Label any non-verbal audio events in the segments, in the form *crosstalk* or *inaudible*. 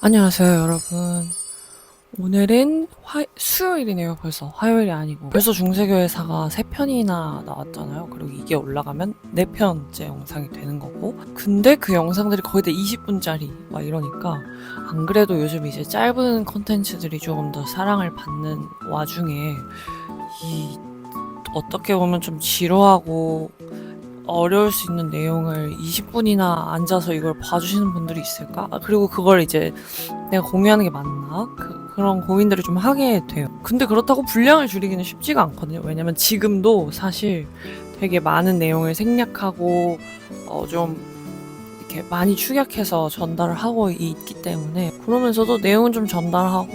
안녕하세요, 여러분. 오늘은 화, 수요일이네요, 벌써. 화요일이 아니고. 벌써 중세교회사가 3편이나 나왔잖아요. 그리고 이게 올라가면 4편째 영상이 되는 거고. 근데 그 영상들이 거의 다 20분짜리 막 이러니까 안 그래도 요즘 이제 짧은 콘텐츠들이 조금 더 사랑을 받는 와중에 이 어떻게 보면 좀 지루하고 어려울 수 있는 내용을 20분이나 앉아서 이걸 봐주시는 분들이 있을까? 아, 그리고 그걸 이제 내가 공유하는 게 맞나? 그, 그런 고민들을 좀 하게 돼요. 근데 그렇다고 분량을 줄이기는 쉽지가 않거든요. 왜냐면 지금도 사실 되게 많은 내용을 생략하고, 어, 좀, 이렇게 많이 축약해서 전달을 하고 있기 때문에, 그러면서도 내용은 좀 전달하고,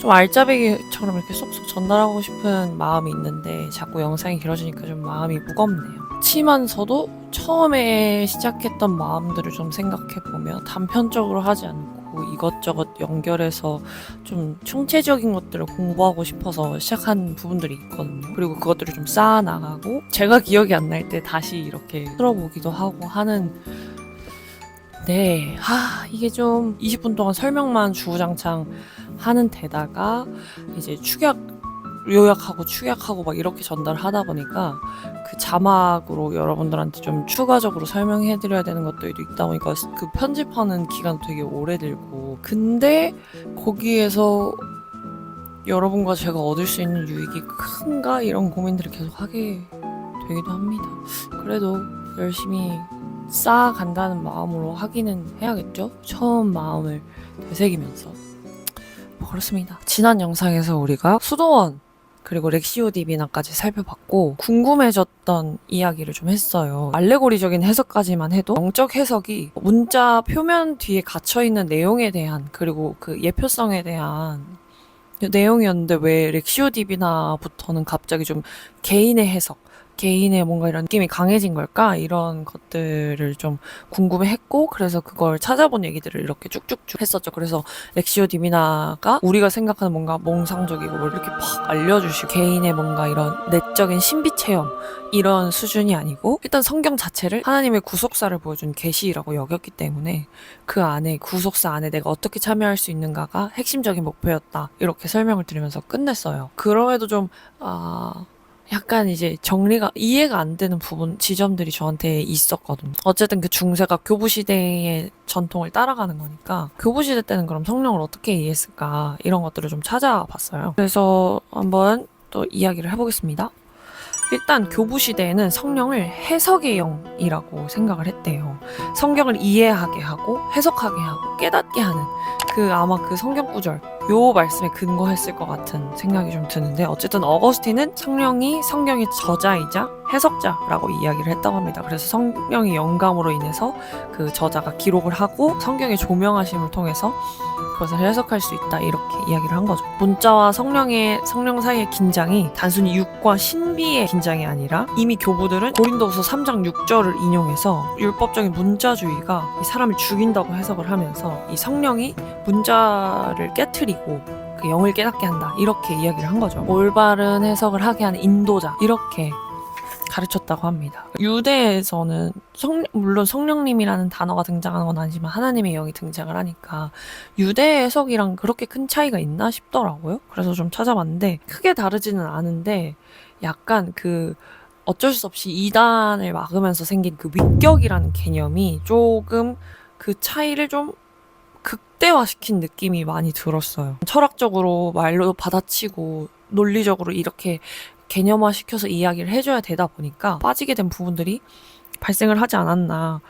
좀 알짜배기처럼 이렇게 쏙쏙 전달하고 싶은 마음이 있는데, 자꾸 영상이 길어지니까 좀 마음이 무겁네요. 그렇지만서도 처음에 시작했던 마음들을 좀 생각해보면, 단편적으로 하지 않고, 이것저것 연결해서 좀 총체적인 것들을 공부하고 싶어서 시작한 부분들이 있거든요. 그리고 그것들을 좀 쌓아나가고 제가 기억이 안 날 때 다시 이렇게 들어보기도 하고 하는 네, 하, 이게 좀 20분 동안 설명만 주구장창 하는 데다가 이제 축약 요약하고 축약하고 막 이렇게 전달을 하다 보니까 그 자막으로 여러분들한테 좀 추가적으로 설명해 드려야 되는 것들도 있다 보니까 그 편집하는 기간도 되게 오래 들고 근데 거기에서 여러분과 제가 얻을 수 있는 유익이 큰가 이런 고민들을 계속 하게 되기도 합니다. 그래도 열심히 쌓아간다는 마음으로 하기는 해야겠죠? 처음 마음을 되새기면서 뭐 그렇습니다. 지난 영상에서 우리가 수도원 그리고 렉시오 디비나까지 살펴봤고 궁금해졌던 이야기를 좀 했어요. 알레고리적인 해석까지만 해도 영적 해석이 문자 표면 뒤에 갇혀 있는 내용에 대한 그리고 그 예표성에 대한 내용이었는데 왜 렉시오 디비나부터는 갑자기 좀 개인의 해석 개인의 뭔가 이런 느낌이 강해진 걸까? 이런 것들을 좀 궁금해 했고, 그래서 그걸 찾아본 얘기들을 이렇게 쭉쭉쭉 했었죠. 그래서 렉시오 디미나가 우리가 생각하는 뭔가 몽상적이고 뭐 이렇게 팍 알려주시고, 개인의 뭔가 이런 내적인 신비 체험, 이런 수준이 아니고, 일단 성경 자체를 하나님의 구속사를 보여준 계시라고 여겼기 때문에, 그 안에, 구속사 안에 내가 어떻게 참여할 수 있는가가 핵심적인 목표였다. 이렇게 설명을 드리면서 끝냈어요. 그럼에도 좀, 아, 약간 이제 정리가 이해가 안 되는 부분 지점들이 저한테 있었거든요. 어쨌든 그 중세가 교부 시대의 전통을 따라가는 거니까 교부 시대 때는 그럼 성령을 어떻게 이해했을까 이런 것들을 좀 찾아봤어요. 그래서 한번 또 이야기를 해보겠습니다. 일단 교부 시대에는 성령을 해석의 영이라고 생각을 했대요. 성경을 이해하게 하고 해석하게 하고 깨닫게 하는 그 아마 그 성경 구절 요 말씀에 근거했을 것 같은 생각이 좀 드는데 어쨌든 어거스틴은 성령이 성경의 저자이자 해석자라고 이야기를 했다고 합니다. 그래서 성령의 영감으로 인해서 그 저자가 기록을 하고 성경의 조명하심을 통해서 그것을 해석할 수 있다 이렇게 이야기를 한 거죠. 문자와 성령의 성령 사이의 긴장이 단순히 육과 신비의 긴장이 아니라 이미 교부들은 고린도후서 3장 6절을 인용해서 율법적인 문자주의가 이 사람을 죽인다고 해석을 하면서 이 성령이 문자를 깨트리 고 그 영을 깨닫게 한다 이렇게 이야기를 한 거죠. 올바른 해석을 하게 하는 인도자 이렇게 가르쳤다고 합니다. 유대에서는 성, 물론 성령님이라는 단어가 등장하는 건 아니지만 하나님의 영이 등장을 하니까 유대 해석이랑 그렇게 큰 차이가 있나 싶더라고요. 그래서 좀 찾아봤는데 크게 다르지는 않은데 약간 그 어쩔 수 없이 이단을 막으면서 생긴 그 위격이라는 개념이 조금 그 차이를 좀 극대화시킨 느낌이 많이 들었어요. 철학적으로 말로 받아치고 논리적으로 이렇게 개념화 시켜서 이야기를 해줘야 되다 보니까 빠지게 된 부분들이 발생을 하지 않았나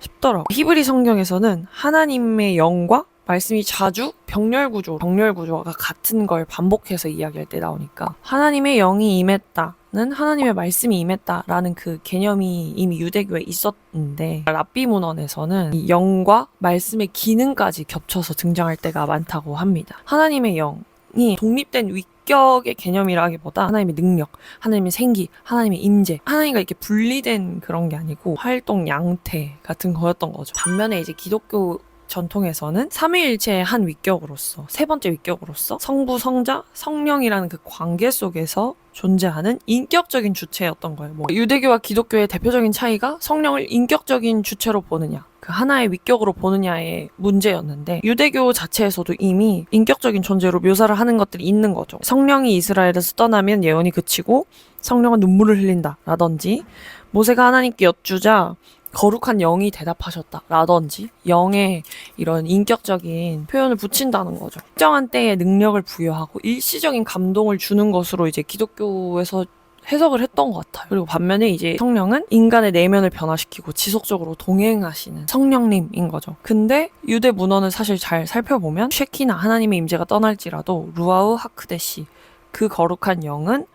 싶더라고요. 히브리 성경에서는 하나님의 영과 말씀이 자주 병렬 구조, 병렬 구조가 같은 걸 반복해서 이야기할 때 나오니까 하나님의 영이 임했다는 하나님의 말씀이 임했다라는 그 개념이 이미 유대교에 있었는데 랍비 문헌에서는 이 영과 말씀의 기능까지 겹쳐서 등장할 때가 많다고 합니다. 하나님의 영이 독립된 위격의 개념이라기보다 하나님의 능력, 하나님의 생기, 하나님의 임재, 하나님과 이렇게 분리된 그런 게 아니고 활동 양태 같은 거였던 거죠. 반면에 이제 기독교 전통에서는 삼위일체의 한 위격으로서 세 번째 위격으로서 성부, 성자, 성령이라는 그 관계 속에서 존재하는 인격적인 주체였던 거예요. 뭐 유대교와 기독교의 대표적인 차이가 성령을 인격적인 주체로 보느냐, 그 하나의 위격으로 보느냐의 문제였는데 유대교 자체에서도 이미 인격적인 존재로 묘사를 하는 것들이 있는 거죠. 성령이 이스라엘에서 떠나면 예언이 그치고 성령은 눈물을 흘린다라든지 모세가 하나님께 여쭈자 거룩한 영이 대답하셨다. 라든지, 영의 이런 인격적인 표현을 붙인다는 거죠. 특정한 때에 능력을 부여하고 일시적인 감동을 주는 것으로 이제 기독교에서 해석을 했던 것 같아요. 그리고 반면에 이제 성령은 인간의 내면을 변화시키고 지속적으로 동행하시는 성령님인 거죠. 근데 유대 문헌을 사실 잘 살펴보면 쉐키나 하나님의 임재가 떠날지라도 루아우 하크데시 그 거룩한 영은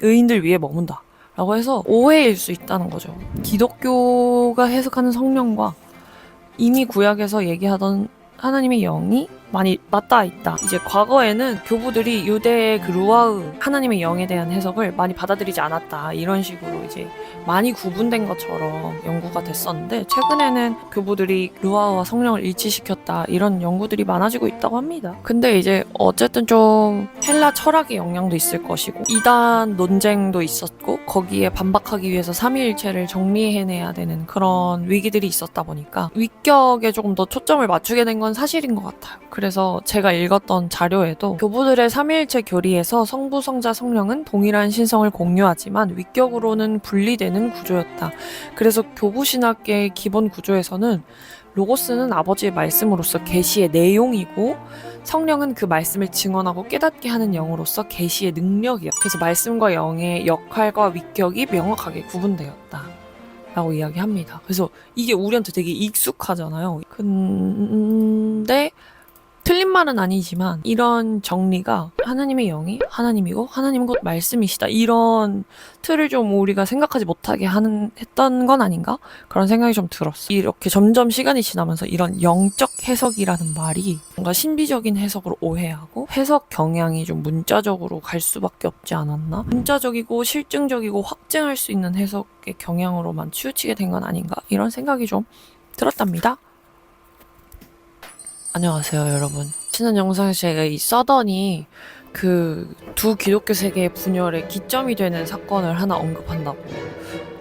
의인들 위에 머문다. 라고 해서 오해일 수 있다는 거죠. 기독교가 해석하는 성령과 이미 구약에서 얘기하던 하나님의 영이 많이 맞닿아 있다. 이제 과거에는 교부들이 유대의 그 루아흐 하나님의 영에 대한 해석을 많이 받아들이지 않았다. 이런 식으로 이제 많이 구분된 것처럼 연구가 됐었는데 최근에는 교부들이 루아흐와 성령을 일치시켰다. 이런 연구들이 많아지고 있다고 합니다. 근데 이제 어쨌든 좀 헬라 철학의 영향도 있을 것이고 이단 논쟁도 있었고 거기에 반박하기 위해서 삼위일체를 정리해내야 되는 그런 위기들이 있었다 보니까 위격에 조금 더 초점을 맞추게 된 건 사실인 것 같아요. 그래서 제가 읽었던 자료에도 교부들의 삼위일체 교리에서 성부, 성자, 성령은 동일한 신성을 공유하지만 위격으로는 분리되는 구조였다. 그래서 교부 신학계의 기본 구조에서는 로고스는 아버지의 말씀으로서 계시의 내용이고 성령은 그 말씀을 증언하고 깨닫게 하는 영으로서 계시의 능력이야. 그래서 말씀과 영의 역할과 위격이 명확하게 구분되었다. 라고 이야기합니다. 그래서 이게 우리한테 되게 익숙하잖아요. 근데 틀린 말은 아니지만 이런 정리가 하나님의 영이 하나님이고 하나님은 곧 말씀이시다 이런 틀을 좀 우리가 생각하지 못하게 하는 했던 건 아닌가 그런 생각이 좀 들었어. 이렇게 점점 시간이 지나면서 이런 영적 해석이라는 말이 뭔가 신비적인 해석으로 오해하고 해석 경향이 좀 문자적으로 갈 수밖에 없지 않았나? 문자적이고 실증적이고 확증할 수 있는 해석의 경향으로만 치우치게 된 건 아닌가 이런 생각이 좀 들었답니다. 안녕하세요, 여러분. 지난 영상에서 이 서던이 그 두 기독교 세계의 분열의 기점이 되는 사건을 하나 언급한다고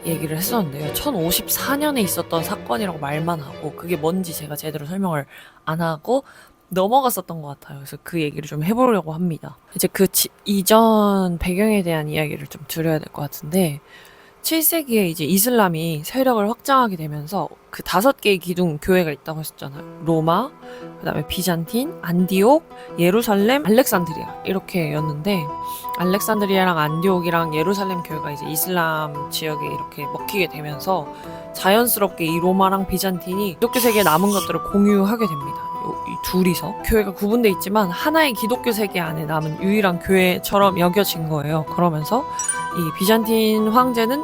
얘기를 했었는데요. 1054년에 있었던 사건이라고 말만 하고 그게 뭔지 제가 제대로 설명을 안 하고 넘어갔었던 것 같아요. 그래서 그 얘기를 좀 해보려고 합니다. 이제 그 지- 이전 배경에 대한 이야기를 좀 드려야 될 것 같은데 7세기에 이제 이슬람이 세력을 확장하게 되면서 그 다섯 개의 기둥 교회가 있다고 했었잖아요. 로마, 그다음에 비잔틴, 안디옥, 예루살렘, 알렉산드리아 이렇게였는데 알렉산드리아랑 안디옥이랑 예루살렘 교회가 이제 이슬람 지역에 이렇게 먹히게 되면서 자연스럽게 이 로마랑 비잔틴이 기독교 세계에 남은 것들을 공유하게 됩니다. 둘이서 교회가 구분돼 있지만 하나의 기독교 세계 안에 남은 유일한 교회처럼 여겨진 거예요. 그러면서 이 비잔틴 황제는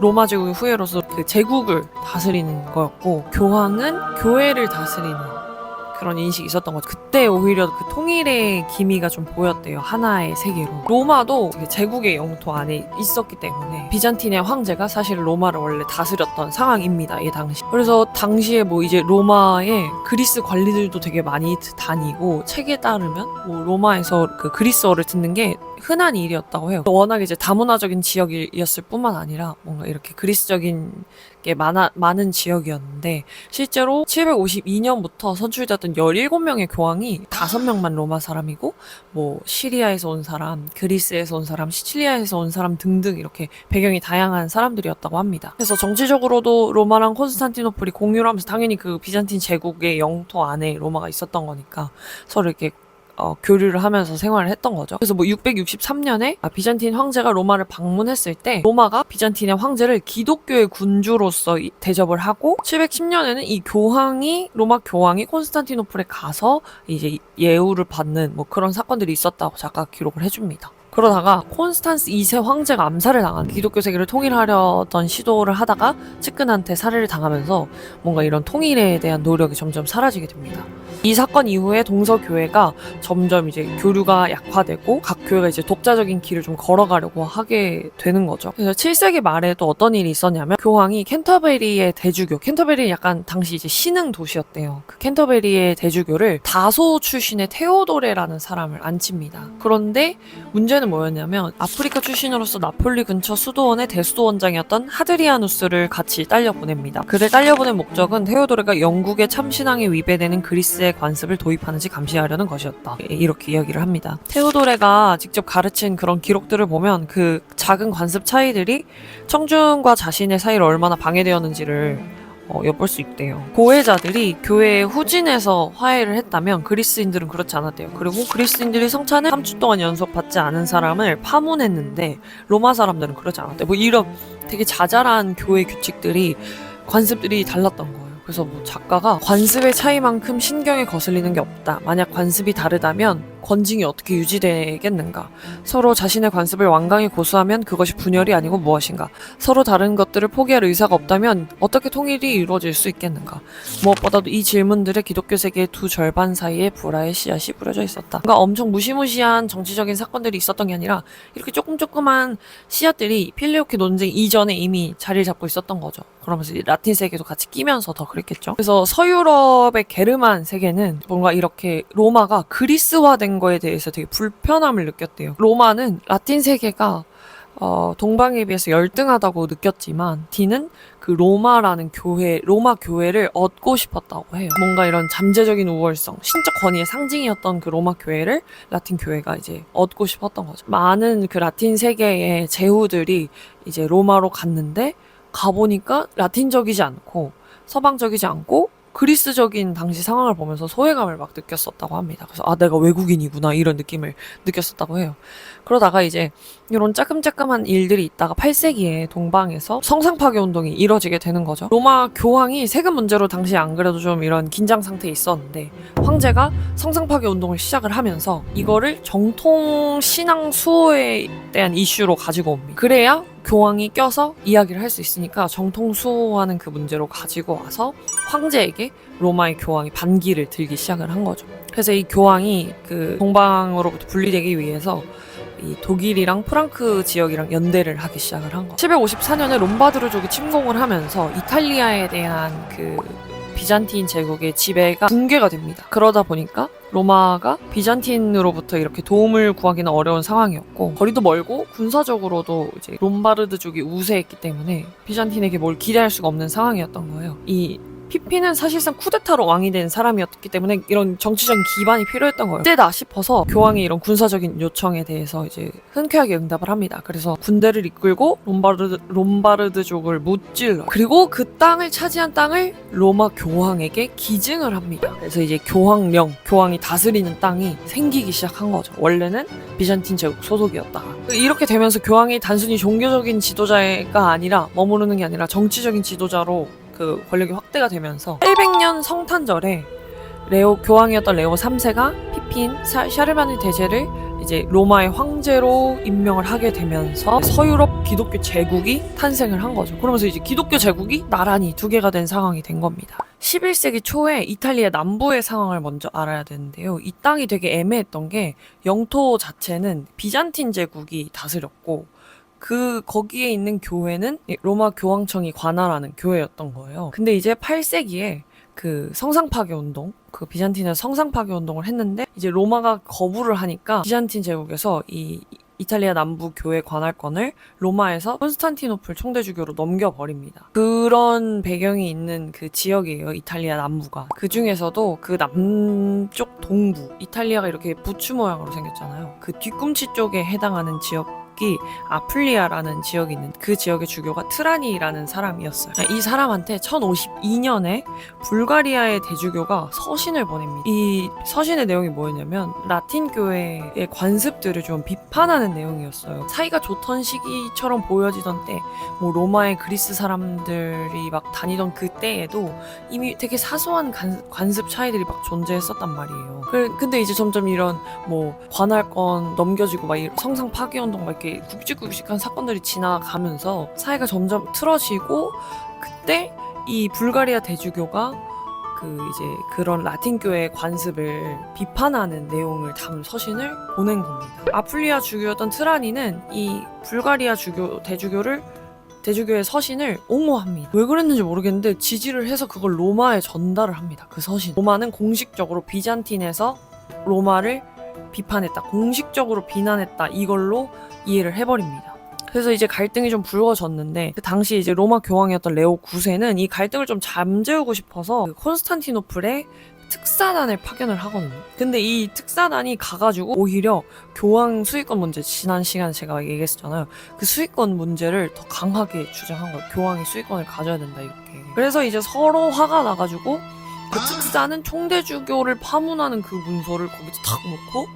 로마 제국의 후예로서 그 제국을 다스리는 거였고 교황은 교회를 다스리는 그런 인식이 있었던 거죠. 그때 오히려 그 통일의 기미가 좀 보였대요. 하나의 세계로. 로마도 그 제국의 영토 안에 있었기 때문에 비잔틴의 황제가 사실 로마를 원래 다스렸던 상황입니다. 이 당시. 그래서 당시에 뭐 이제 로마에 그리스 관리들도 되게 많이 다니고 책에 따르면 뭐 로마에서 그 그리스어를 듣는 게 흔한 일이었다고 해요. 워낙 이제 다문화적인 지역이었을 뿐만 아니라 뭔가 이렇게 그리스적인 게 많아, 많은 지역이었는데 실제로 752년부터 선출됐던 17명의 교황이 5명만 로마 사람이고 뭐 시리아에서 온 사람, 그리스에서 온 사람, 시칠리아에서 온 사람 등등 이렇게 배경이 다양한 사람들이었다고 합니다. 그래서 정치적으로도 로마랑 콘스탄티노플이 공유를 하면서 당연히 그 비잔틴 제국의 영토 안에 로마가 있었던 거니까 서로 이렇게 어, 교류를 하면서 생활을 했던 거죠. 그래서 뭐 663년에 비잔틴 황제가 로마를 방문했을 때 로마가 비잔틴의 황제를 기독교의 군주로서 이- 대접을 하고 710년에는 이 교황이 로마 교황이 콘스탄티노플에 가서 이제 예우를 받는 뭐 그런 사건들이 있었다고 작가 기록을 해줍니다. 그러다가 콘스탄스 2세 황제가 암살을 당한 기독교 세계를 통일하려던 시도를 하다가 측근한테 살해를 당하면서 뭔가 이런 통일에 대한 노력이 점점 사라지게 됩니다. 이 사건 이후에 동서교회가 점점 이제 교류가 약화되고 각 교회가 이제 독자적인 길을 좀 걸어가려고 하게 되는 거죠. 그래서 7세기 말에 또 어떤 일이 있었냐면 교황이 캔터베리의 대주교, 캔터베리는 약간 당시 이제 신흥 도시였대요. 그 캔터베리의 대주교를 다소 출신의 테오도레라는 사람을 앉힙니다. 그런데 문제는 뭐였냐면 아프리카 출신으로서 나폴리 근처 수도원의 대수도원장이었던 하드리아누스를 같이 딸려 보냅니다. 그를 딸려 보낸 목적은 테오도레가 영국의 참신앙에 위배되는 그리스의 관습을 도입하는지 감시하려는 것이었다. 예, 이렇게 이야기를 합니다. 테오도레가 직접 가르친 그런 기록들을 보면 그 작은 관습 차이들이 청중과 자신의 사이를 얼마나 방해되었는지를 어, 엿볼 수 있대요. 고해자들이 교회의 후진에서 화해를 했다면 그리스인들은 그렇지 않았대요. 그리고 그리스인들이 성찬을 3주 동안 연속 받지 않은 사람을 파문했는데 로마 사람들은 그렇지 않았대요. 뭐 이런 되게 자잘한 교회 규칙들이 관습들이 달랐던 거예요. 그래서 뭐 작가가 관습의 차이만큼 신경에 거슬리는 게 없다. 만약 관습이 다르다면 권징이 어떻게 유지되겠는가? 서로 자신의 관습을 완강히 고수하면 그것이 분열이 아니고 무엇인가? 서로 다른 것들을 포기할 의사가 없다면 어떻게 통일이 이루어질 수 있겠는가? 무엇보다도 이 질문들의 기독교 세계의 두 절반 사이에 불화의 씨앗이 뿌려져 있었다. 뭔가 엄청 무시무시한 정치적인 사건들이 있었던 게 아니라 이렇게 조금 조그만 씨앗들이 필리오케 논쟁 이전에 이미 자리를 잡고 있었던 거죠. 그러면서 이 라틴 세계도 같이 끼면서 더 그랬겠죠. 그래서 서유럽의 게르만 세계는 뭔가 이렇게 로마가 그리스화된 거에 대해서 되게 불편함을 느꼈대요. 로마는 라틴 세계가 어, 동방에 비해서 열등하다고 느꼈지만 디는 그 로마라는 교회, 로마 교회를 얻고 싶었다고 해요. 뭔가 이런 잠재적인 우월성, 신적 권위의 상징이었던 그 로마 교회를 라틴 교회가 이제 얻고 싶었던 거죠. 많은 그 라틴 세계의 제후들이 이제 로마로 갔는데 가보니까 라틴적이지 않고 서방적이지 않고 그리스적인 당시 상황을 보면서 소외감을 막 느꼈었다고 합니다. 그래서 아 내가 외국인이구나 이런 느낌을 느꼈었다고 해요. 그러다가 이제 이런 짜끔짜끔한 일들이 있다가 8세기에 동방에서 성상 파괴 운동이 이뤄지게 되는 거죠. 로마 교황이 세금 문제로 당시 안 그래도 좀 이런 긴장 상태에 있었는데 황제가 성상 파괴 운동을 시작을 하면서 이거를 정통 신앙 수호에 대한 이슈로 가지고 옵니다. 그래야 교황이 껴서 이야기를 할 수 있으니까 정통 수호하는 그 문제로 가지고 와서 황제에게 로마의 교황이 반기를 들기 시작을 한 거죠. 그래서 이 교황이 그 동방으로부터 분리되기 위해서 이 독일이랑 프랑크 지역이랑 연대를 하기 시작을 한 거. 754년에 롬바드르족이 침공을 하면서 이탈리아에 대한 그 비잔틴 제국의 지배가 붕괴가 됩니다. 그러다 보니까 로마가 비잔틴으로부터 이렇게 도움을 구하기는 어려운 상황이었고 거리도 멀고 군사적으로도 이제 롬바르드족이 우세했기 때문에 비잔틴에게 뭘 기대할 수가 없는 상황이었던 거예요. 이 피피는 사실상 쿠데타로 왕이 된 사람이었기 때문에 이런 정치적인 기반이 필요했던 거예요. 그때다 싶어서 교황이 이런 군사적인 요청에 대해서 이제 흔쾌하게 응답을 합니다. 그래서 군대를 이끌고 롬바르드, 롬바르드족을 무찔러 그리고 그 땅을 차지한 땅을 로마 교황에게 기증을 합니다. 그래서 이제 교황령, 교황이 다스리는 땅이 생기기 시작한 거죠. 원래는 비잔틴 제국 소속이었다가 이렇게 되면서 교황이 단순히 종교적인 지도자가 아니라 머무르는 게 아니라 정치적인 지도자로 그 권력이 확대가 되면서 800년 성탄절에 레오 교황이었던 레오 3세가 피핀 사- 샤르마니 대제를 이제 로마의 황제로 임명을 하게 되면서 서유럽 기독교 제국이 탄생을 한 거죠. 그러면서 이제 기독교 제국이 나란히 두 개가 된 상황이 된 겁니다. 11세기 초에 이탈리아 남부의 상황을 먼저 알아야 되는데요. 이 땅이 되게 애매했던 게 영토 자체는 비잔틴 제국이 다스렸고 그 거기에 있는 교회는 로마 교황청이 관할하는 교회였던 거예요. 근데 이제 8세기에 그 성상 파괴 운동, 그 비잔틴에서 성상 파괴 운동을 했는데 이제 로마가 거부를 하니까 비잔틴 제국에서 이 이탈리아 남부 교회 관할권을 로마에서 콘스탄티노플 총대주교로 넘겨버립니다. 그런 배경이 있는 그 지역이에요, 이탈리아 남부가. 그 중에서도 그 남쪽 동부, 이탈리아가 이렇게 부추 모양으로 생겼잖아요. 그 뒤꿈치 쪽에 해당하는 지역 이 아플리아라는 지역이 있는 그 지역의 주교가 트라니라는 사람이었어요. 이 사람한테 1052년에 불가리아의 대주교가 서신을 보냅니다. 이 서신의 내용이 뭐였냐면 라틴 교회의 관습들을 좀 비판하는 내용이었어요. 사이가 좋던 시기처럼 보여지던 때, 뭐 로마의 그리스 사람들이 막 다니던 그 때에도 이미 되게 사소한 관, 관습 차이들이 막 존재했었단 말이에요. 그- 근데 이제 점점 이런 뭐 관할권 넘겨지고 막이 성상 파괴 운동 막 이렇게 굵직굵직한 사건들이 지나가면서 사회가 점점 틀어지고 그때 이 불가리아 대주교가 그 이제 그런 라틴 교회 관습을 비판하는 내용을 담은 서신을 보낸 겁니다. 아플리아 주교였던 트라니는 이 불가리아 주교 대주교를 대주교의 서신을 옹호합니다. 왜 그랬는지 모르겠는데 지지를 해서 그걸 로마에 전달을 합니다. 그 서신. 로마는 공식적으로 비잔틴에서 로마를 비판했다. 공식적으로 비난했다. 이걸로 이해를 해버립니다. 그래서 이제 갈등이 좀 불거졌는데 그 당시 이제 로마 교황이었던 레오 9세는 이 갈등을 좀 잠재우고 싶어서 그 콘스탄티노플에 특사단을 파견을 하거든요. 근데 이 특사단이 가가지고 오히려 교황 수익권 문제 지난 시간에 제가 얘기했었잖아요. 그 수익권 문제를 더 강하게 주장한 거예요. 교황이 수익권을 가져야 된다 이렇게. 그래서 이제 서로 화가 나가지고 그 특사는 총대주교를 파문하는 그 문서를 거기서 탁 놓고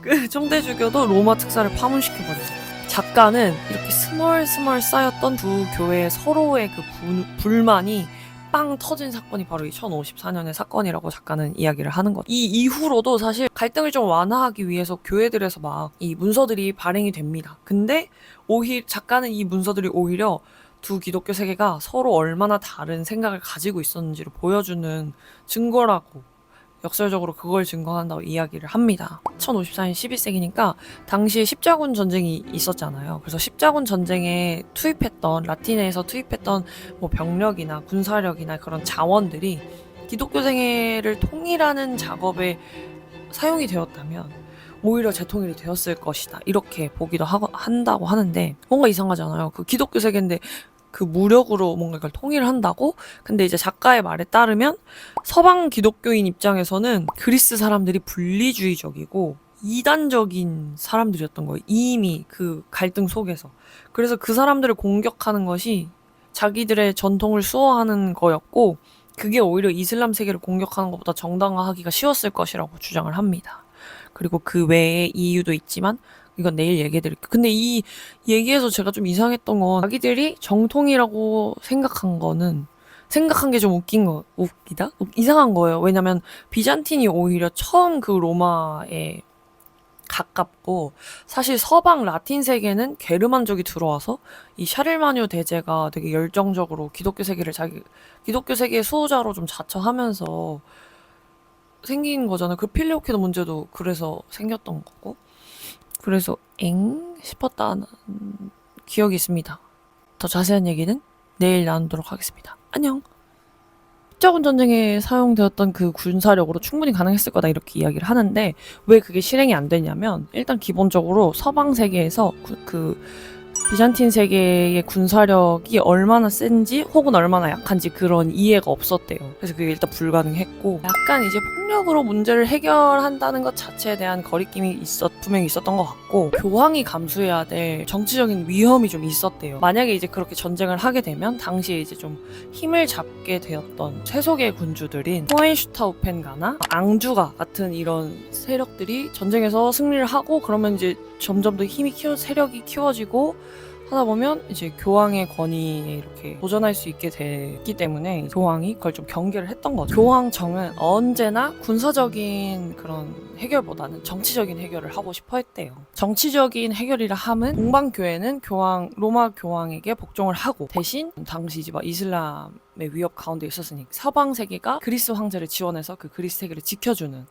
그 총대주교도 로마 특사를 파문시켜버렸어요. 작가는 이렇게 스멀스멀 쌓였던 두 교회 서로의 그 분- 불만이 빵 터진 사건이 바로 이 1054년의 사건이라고 작가는 이야기를 하는 거죠. 이 이후로도 사실 갈등을 좀 완화하기 위해서 교회들에서 막 이 문서들이 발행이 됩니다. 근데 오히려 작가는 이 문서들이 오히려 두 기독교 세계가 서로 얼마나 다른 생각을 가지고 있었는지를 보여주는 증거라고 역설적으로 그걸 증거한다고 이야기를 합니다. 1054년 11세기니까 당시에 십자군 전쟁이 있었잖아요. 그래서 십자군 전쟁에 투입했던 라틴에서 투입했던 뭐 병력이나 군사력이나 그런 자원들이 기독교 생애를 통일하는 작업에 사용이 되었다면 오히려 재통일이 되었을 것이다. 이렇게 보기도 하고, 한다고 하는데 뭔가 이상하잖아요. 그 기독교 세계인데 그 무력으로 뭔가 이걸 통일한다고? 근데 이제 작가의 말에 따르면 서방 기독교인 입장에서는 그리스 사람들이 분리주의적이고 이단적인 사람들이었던 거예요. 이미 그 갈등 속에서. 그래서 그 사람들을 공격하는 것이 자기들의 전통을 수호하는 거였고, 그게 오히려 이슬람 세계를 공격하는 것보다 정당화하기가 쉬웠을 것이라고 주장을 합니다. 그리고 그 외에 이유도 있지만, 이건 내일 얘기해 드릴게요. 근데 이 얘기에서 제가 좀 이상했던 건, 자기들이 정통이라고 생각한 거는, 생각한 게 좀 웃긴 거, 웃기다? 이상한 거예요. 왜냐면, 비잔틴이 오히려 처음 그 로마에 가깝고 사실 서방 라틴 세계는 게르만족이 들어와서 이 샤를마뉴 대제가 되게 열정적으로 기독교 세계를 자기 기독교 세계의 수호자로 좀 자처하면서 생긴 거잖아요. 그 필레오케노 문제도 그래서 생겼던 거고. 그래서 엥 싶었다는 기억이 있습니다. 더 자세한 얘기는 내일 나누도록 하겠습니다. 안녕. 십자군 전쟁에 사용되었던 그 군사력으로 충분히 가능했을 거다 이렇게 이야기를 하는데 왜 그게 실행이 안 되냐면 일단 기본적으로 서방 세계에서 그, 그 비잔틴 세계의 군사력이 얼마나 센지 혹은 얼마나 약한지 그런 이해가 없었대요. 그래서 그게 일단 불가능했고 약간 이제 폭력으로 문제를 해결한다는 것 자체에 대한 거리낌이 있었 분명히 있었던 것 같고 교황이 감수해야 될 정치적인 위험이 좀 있었대요. 만약에 이제 그렇게 전쟁을 하게 되면 당시에 이제 좀 힘을 잡게 되었던 세속의 군주들인 호헨슈타우펜가나 앙주가 같은 이런 세력들이 전쟁에서 승리를 하고 그러면 이제 점점 더 힘이 키워 세력이 키워지고 하다 보면 이제 교황의 권위에 이렇게 도전할 수 있게 됐기 때문에 교황이 그걸 좀 경계를 했던 거죠. 교황청은 언제나 군사적인 그런 해결보다는 정치적인 해결을 하고 싶어 했대요. 정치적인 해결이라 함은 동방교회는 교황 로마 교황에게 복종을 하고 대신 당시 이제 막 이슬람의 위협 가운데 있었으니 서방 세계가 그리스 황제를 지원해서 그 그리스 세계를 지켜주는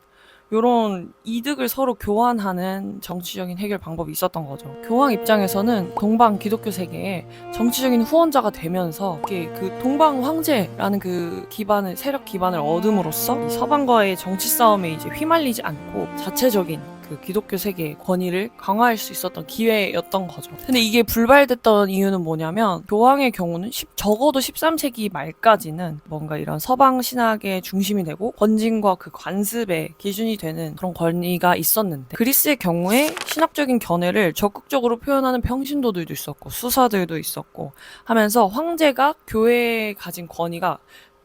이런 이득을 서로 교환하는 정치적인 해결 방법이 있었던 거죠. 교황 입장에서는 동방 기독교 세계에 정치적인 후원자가 되면서 그 동방 황제라는 그 기반을 세력 기반을 얻음으로써 이 서방과의 정치 싸움에 이제 휘말리지 않고 자체적인 그 기독교 세계의 권위를 강화할 수 있었던 기회였던 거죠. 근데 이게 불발됐던 이유는 뭐냐면 교황의 경우는 10 적어도 13세기 말까지는 뭔가 이런 서방 신학의 중심이 되고 권진과 그 관습의 기준이 되는 그런 권위가 있었는데 그리스의 경우에 신학적인 견해를 적극적으로 표현하는 평신도들도 있었고 수사들도 있었고 하면서 황제가 교회에 가진 권위가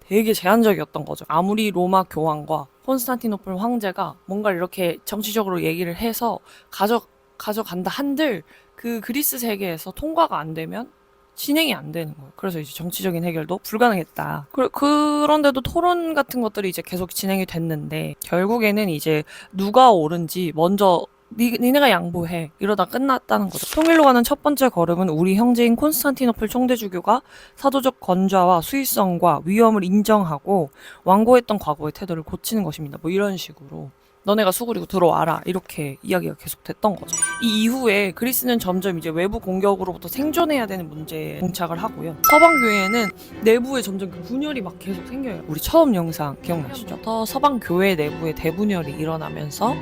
되게 제한적이었던 거죠. 아무리 로마 교황과 콘스탄티노플 황제가 뭔가 이렇게 정치적으로 얘기를 해서 가져 가져간다 한들 그 그리스 세계에서 통과가 안 되면 진행이 안 되는 거예요. 그래서 이제 정치적인 해결도 불가능했다. 그, 그런데도 토론 같은 것들이 이제 계속 진행이 됐는데 결국에는 이제 누가 옳은지 먼저 니, 니네가 양보해 이러다 끝났다는 거죠. 통일로 가는 첫 번째 걸음은 우리 형제인 콘스탄티노플 총대주교가 사도적 건좌와 수위성과 위험을 인정하고 완고했던 과거의 태도를 고치는 것입니다. 뭐 이런 식으로 너네가 수그리고 들어와라 이렇게 이야기가 계속 됐던 거죠. 이 이후에 그리스는 점점 이제 외부 공격으로부터 생존해야 되는 문제에 봉착을 하고요. 서방 교회에는 내부에 점점 그 분열이 막 계속 생겨요. 우리 처음 영상 기억나시죠? 더 서방 교회 내부에 대분열이 일어나면서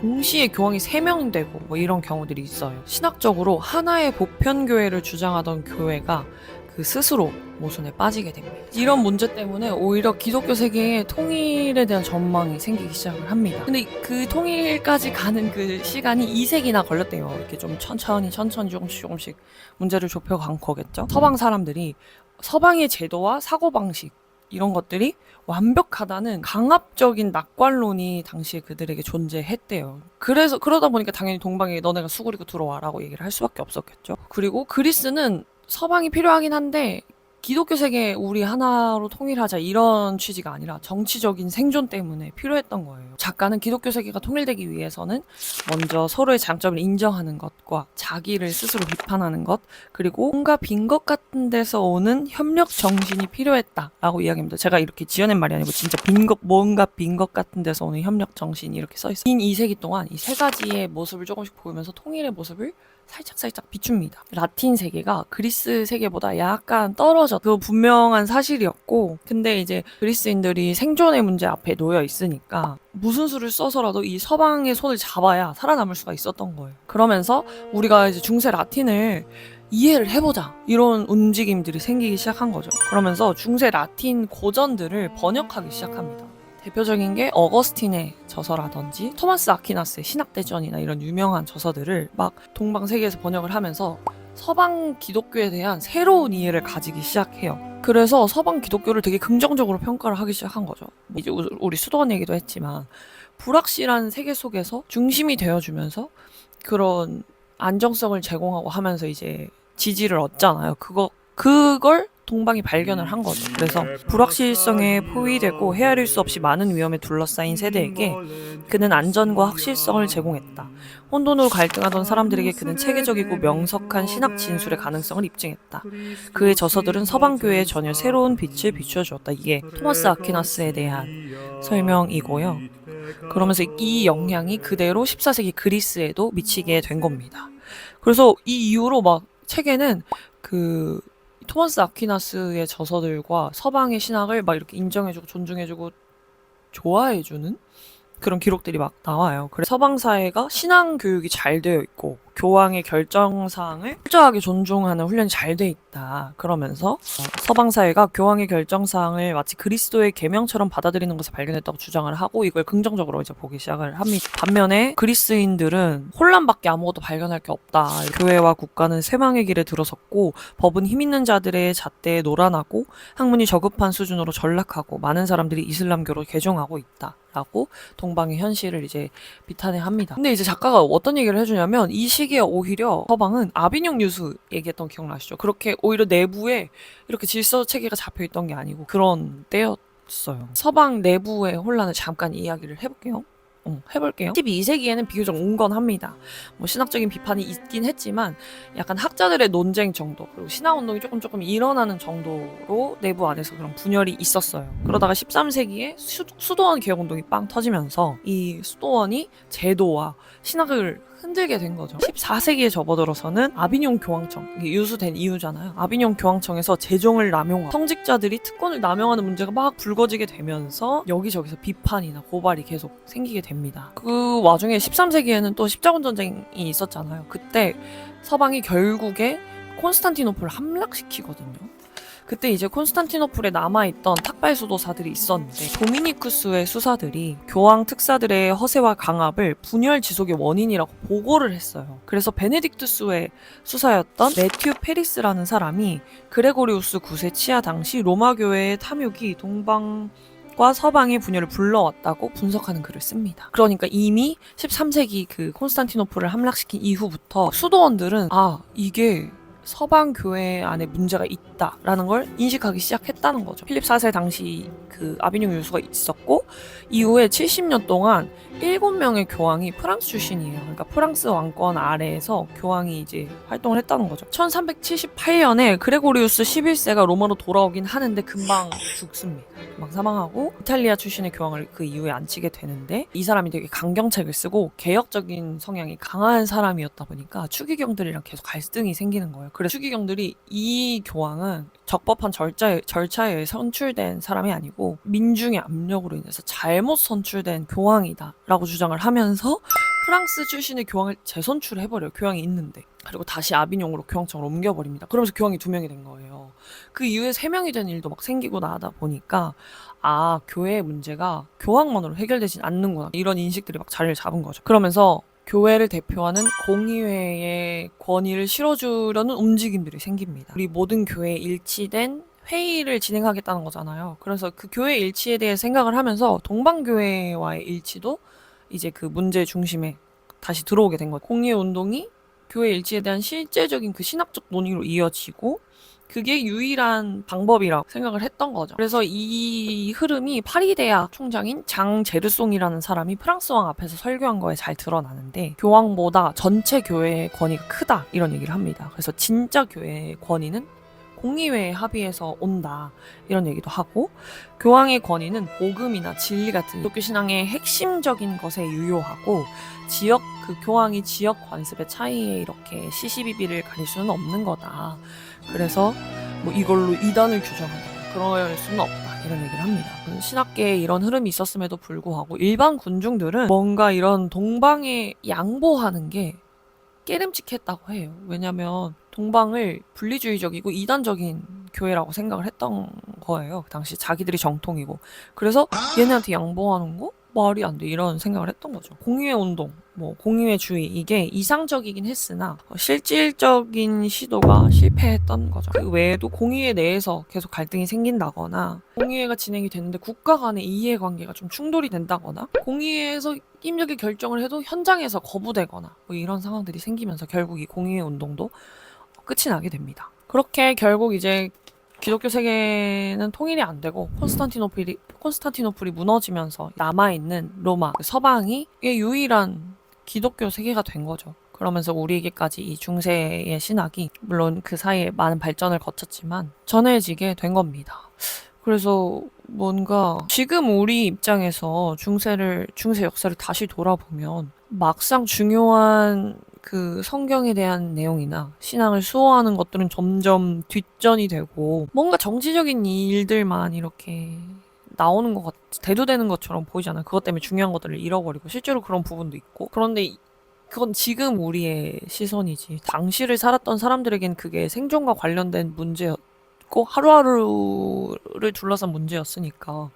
동시에 교황이 3명 되고 뭐 이런 경우들이 있어요. 신학적으로 하나의 보편 교회를 주장하던 교회가 그 스스로 모순에 빠지게 됩니다. 이런 문제 때문에 오히려 기독교 세계에 통일에 대한 전망이 생기기 시작을 합니다. 근데 그 통일까지 가는 그 시간이 2세기나 걸렸대요. 이렇게 좀 천천히 천천히 조금씩 조금씩 문제를 좁혀간 거겠죠. 서방 사람들이 서방의 제도와 사고방식 이런 것들이 완벽하다는 강압적인 낙관론이 당시에 그들에게 존재했대요. 그래서 그러다 보니까 당연히 동방에 너네가 수그리고 들어와라고 얘기를 할 수밖에 없었겠죠. 그리고 그리스는 서방이 필요하긴 한데 기독교 세계 우리 하나로 통일하자 이런 취지가 아니라 정치적인 생존 때문에 필요했던 거예요. 작가는 기독교 세계가 통일되기 위해서는 먼저 서로의 장점을 인정하는 것과 자기를 스스로 비판하는 것 그리고 뭔가 빈 것 같은 데서 오는 협력 정신이 필요했다라고 이야기합니다. 제가 이렇게 지어낸 말이 아니고 진짜 빈 것, 뭔가 빈 것 같은 데서 오는 협력 정신이 이렇게 써 있어요. 긴 2세기 동안 이 세 가지의 모습을 조금씩 보면서 통일의 모습을 살짝살짝 비춥니다. 라틴 세계가 그리스 세계보다 약간 떨어져. 그 분명한 사실이었고, 근데 이제 그리스인들이 생존의 문제 앞에 놓여 있으니까 무슨 수를 써서라도 이 서방의 손을 잡아야 살아남을 수가 있었던 거예요. 그러면서 우리가 이제 중세 라틴을 이해를 해보자 이런 움직임들이 생기기 시작한 거죠. 그러면서 중세 라틴 고전들을 번역하기 시작합니다. 대표적인 게 어거스틴의 저서라든지 토마스 아퀴나스의 신학대전이나 이런 유명한 저서들을 막 동방 세계에서 번역을 하면서 서방 기독교에 대한 새로운 이해를 가지기 시작해요. 그래서 서방 기독교를 되게 긍정적으로 평가를 하기 시작한 거죠. 이제 우- 우리 수도원 얘기도 했지만 불확실한 세계 속에서 중심이 되어주면서 그런 안정성을 제공하고 하면서 이제 지지를 얻잖아요. 그거 그걸 동방이 발견을 한 거죠. 그래서 불확실성에 포위되고 헤아릴 수 없이 많은 위험에 둘러싸인 세대에게 그는 안전과 확실성을 제공했다. 혼돈으로 갈등하던 사람들에게 그는 체계적이고 명석한 신학 진술의 가능성을 입증했다. 그의 저서들은 서방 교회에 전혀 새로운 빛을 비추어 주었다. 이게 토마스 아퀴나스에 대한 설명이고요. 그러면서 이 영향이 그대로 14세기 그리스에도 미치게 된 겁니다. 그래서 이 이후로 막 책에는 그 토마스 아퀴나스의 저서들과 서방의 신학을 막 이렇게 인정해주고 존중해주고 좋아해주는 그런 기록들이 막 나와요. 그래서 서방 사회가 신앙 교육이 잘 되어 있고 교황의 결정 사항을 철저하게 존중하는 훈련이 잘 돼 있다. 그러면서 어, 서방 사회가 교황의 결정 사항을 마치 그리스도의 계명처럼 받아들이는 것을 발견했다고 주장을 하고 이걸 긍정적으로 이제 보기 시작을 합니다. 반면에 그리스인들은 혼란밖에 아무것도 발견할 게 없다. 교회와 국가는 쇠망의 길에 들어섰고 법은 힘 있는 자들의 잣대에 놀아나고 학문이 저급한 수준으로 전락하고 많은 사람들이 이슬람교로 개종하고 있다. 라고 동방의 현실을 이제 비탄해 합니다. 근데 이제 작가가 어떤 얘기를 해주냐면 이시 기에 오히려 서방은 아비뇽 유수 얘기했던 거 기억나시죠? 그렇게 오히려 내부에 이렇게 질서 체계가 잡혀 있던 게 아니고 그런 때였어요. 서방 내부의 혼란을 잠깐 이야기를 해볼게요. 어, 해볼게요. 12세기에는 비교적 온건합니다. 뭐 신학적인 비판이 있긴 했지만 약간 학자들의 논쟁 정도 그리고 신학 운동이 조금 조금 일어나는 정도로 내부 안에서 그런 분열이 있었어요. 그러다가 13세기에 수, 수도원 개혁 운동이 빵 터지면서 이 수도원이 제도와 신학을 흔들게 된 거죠. 14세기에 접어들어서는 아비뇽 교황청 이게 유수된 이유잖아요. 아비뇽 교황청에서 재정을 남용하고 성직자들이 특권을 남용하는 문제가 막 불거지게 되면서 여기저기서 비판이나 고발이 계속 생기게 됩니다. 그 와중에 13세기에는 또 십자군 전쟁이 있었잖아요. 그때 서방이 결국에 콘스탄티노플을 함락시키거든요. 그때 이제 콘스탄티노플에 남아있던 탁발 수도사들이 있었는데 도미니쿠스의 수사들이 교황 특사들의 허세와 강압을 분열 지속의 원인이라고 보고를 했어요. 그래서 베네딕투스의 수사였던 매튜 페리스라는 사람이 그레고리우스 9세 치하 당시 로마 교회의 탐욕이 동방 과 서방의 분열을 불러왔다고 분석하는 글을 씁니다. 그러니까 이미 13세기 그 콘스탄티노플을 함락시킨 이후부터 수도원들은 아 이게 서방 교회 안에 문제가 있다라는 걸 인식하기 시작했다는 거죠. 필립 4세 당시 그 아비뇽 유수가 있었고 이후에 70년 동안 7명의 교황이 프랑스 출신이에요. 그러니까 프랑스 왕권 아래에서 교황이 이제 활동을 했다는 거죠. 1378년에 그레고리우스 11세가 로마로 돌아오긴 하는데 금방 죽습니다. 금방 사망하고 이탈리아 출신의 교황을 그 이후에 안치게 되는데 이 사람이 되게 강경책을 쓰고 개혁적인 성향이 강한 사람이었다 보니까 추기경들이랑 계속 갈등이 생기는 거예요. 그래서 추기경들이 이 교황은 적법한 절차에, 절차에 선출된 사람이 아니고 민중의 압력으로 인해서 잘못 선출된 교황이다 라고 주장을 하면서 프랑스 출신의 교황을 재선출해버려요. 교황이 있는데. 그리고 다시 아비뇽으로 교황청을 옮겨버립니다. 그러면서 교황이 두 명이 된 거예요. 그 이후에 세 명이 된 일도 막 생기고 나다 보니까 아 교회의 문제가 교황만으로 해결되진 않는구나 이런 인식들이 막 자리를 잡은 거죠. 그러면서 교회를 대표하는 공의회의 권위를 실어주려는 움직임들이 생깁니다. 우리 모든 교회에 일치된 회의를 진행하겠다는 거잖아요. 그래서 그 교회 일치에 대해 생각을 하면서 동방교회와의 일치도 이제 그 문제 중심에 다시 들어오게 된 거예요. 공의회 운동이 교회 일치에 대한 실제적인 그 신학적 논의로 이어지고 그게 유일한 방법이라고 생각을 했던 거죠. 그래서 이 흐름이 파리 대학 총장인 장 제르송이라는 사람이 프랑스 왕 앞에서 설교한 거에 잘 드러나는데 교황보다 전체 교회의 권위가 크다 이런 얘기를 합니다. 그래서 진짜 교회의 권위는 공의회 합의에서 온다 이런 얘기도 하고 교황의 권위는 복음이나 진리 같은 기독교 신앙의 핵심적인 것에 유효하고 지역 그 교황이 지역 관습의 차이에 이렇게 시시비비를 가릴 수는 없는 거다. 그래서 뭐 이걸로 이단을 규정한다. 그럴 수는 없다. 이런 얘기를 합니다. 신학계에 이런 흐름이 있었음에도 불구하고 일반 군중들은 뭔가 이런 동방에 양보하는 게 깨름칙했다고 해요. 왜냐면 동방을 분리주의적이고 이단적인 교회라고 생각을 했던 거예요. 그 당시 자기들이 정통이고. 그래서 얘네한테 양보하는 거? 말이 안 돼. 이런 생각을 했던 거죠. 공의회 운동, 뭐 공의회 주의 이게 이상적이긴 했으나 어, 실질적인 시도가 실패했던 거죠. 그 외에도 공의회 내에서 계속 갈등이 생긴다거나 공의회가 진행이 됐는데 국가 간의 이해관계가 좀 충돌이 된다거나 공의회에서 임력의 결정을 해도 현장에서 거부되거나 뭐 이런 상황들이 생기면서 결국 이 공의회 운동도 끝이 나게 됩니다. 그렇게 결국 이제 기독교 세계는 통일이 안 되고 콘스탄티노플이 콘스탄티노플이 무너지면서 남아 있는 로마 그 서방이 유일한 기독교 세계가 된 거죠. 그러면서 우리에게까지 이 중세의 신학이 물론 그 사이에 많은 발전을 거쳤지만 전해지게 된 겁니다. 그래서 뭔가 지금 우리 입장에서 중세를 중세 역사를 다시 돌아보면 막상 중요한 그 성경에 대한 내용이나 신앙을 수호하는 것들은 점점 뒷전이 되고 뭔가 정치적인 일들만 이렇게 나오는 것 같, 대두되는 것처럼 보이잖아요. 그것 때문에 중요한 것들을 잃어버리고 실제로 그런 부분도 있고 그런데 이- 그건 지금 우리의 시선이지 당시를 살았던 사람들에겐 그게 생존과 관련된 문제였 고 하루하루를 둘러싼 문제였으니까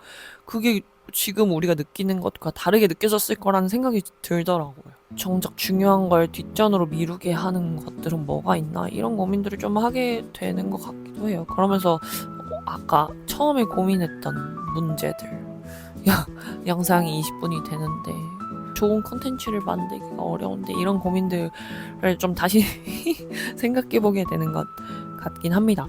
그게 지금 우리가 느끼는 것과 다르게 느껴졌을 거라는 생각이 들더라고요. 정작 중요한 걸 뒷전으로 미루게 하는 것들은 뭐가 있나 이런 고민들을 좀 하게 되는 것 같기도 해요. 그러면서 어, 아까 처음에 고민했던 문제들 야, 영상이 20분이 되는데 좋은 콘텐츠를 만들기가 어려운데 이런 고민들을 좀 다시 *laughs* 생각해 보게 되는 것 같긴 합니다.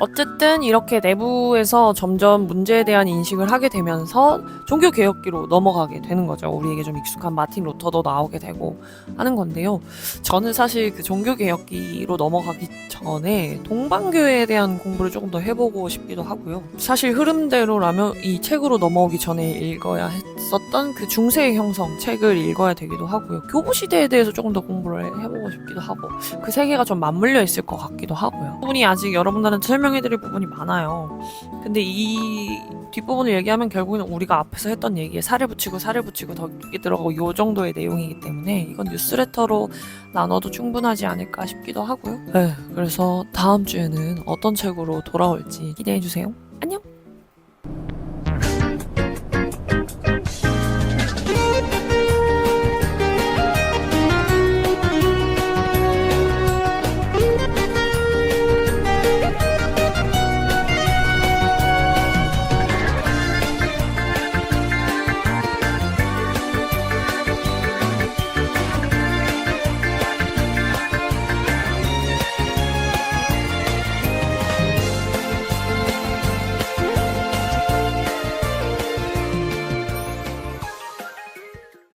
어쨌든 이렇게 내부에서 점점 문제에 대한 인식을 하게 되면서 종교 개혁기로 넘어가게 되는 거죠. 우리에게 좀 익숙한 마틴 루터도 나오게 되고 하는 건데요. 저는 사실 그 종교 개혁기로 넘어가기 전에 동방교회에 대한 공부를 조금 더 해보고 싶기도 하고요. 사실 흐름대로라면 이 책으로 넘어오기 전에 읽어야 했었던 그 중세의 형성 책을 읽어야 되기도 하고요. 교부 시대에 대해서 조금 더 공부를 해보고 싶기도 하고 그 세 개가 좀 맞물려 있을 것 같기도 하고요. 부분이 아직 여러분들한테 설명해드릴 부분이 많아요. 근데 이 뒷부분을 얘기하면 결국에는 우리가 앞에서 했던 얘기에 살을 붙이고 살을 붙이고 더 깊게 들어가고 요 정도의 내용이기 때문에 이건 뉴스레터로 나눠도 충분하지 않을까 싶기도 하고요. 네, 그래서 다음 주에는 어떤 책으로 돌아올지 기대해주세요. 안녕!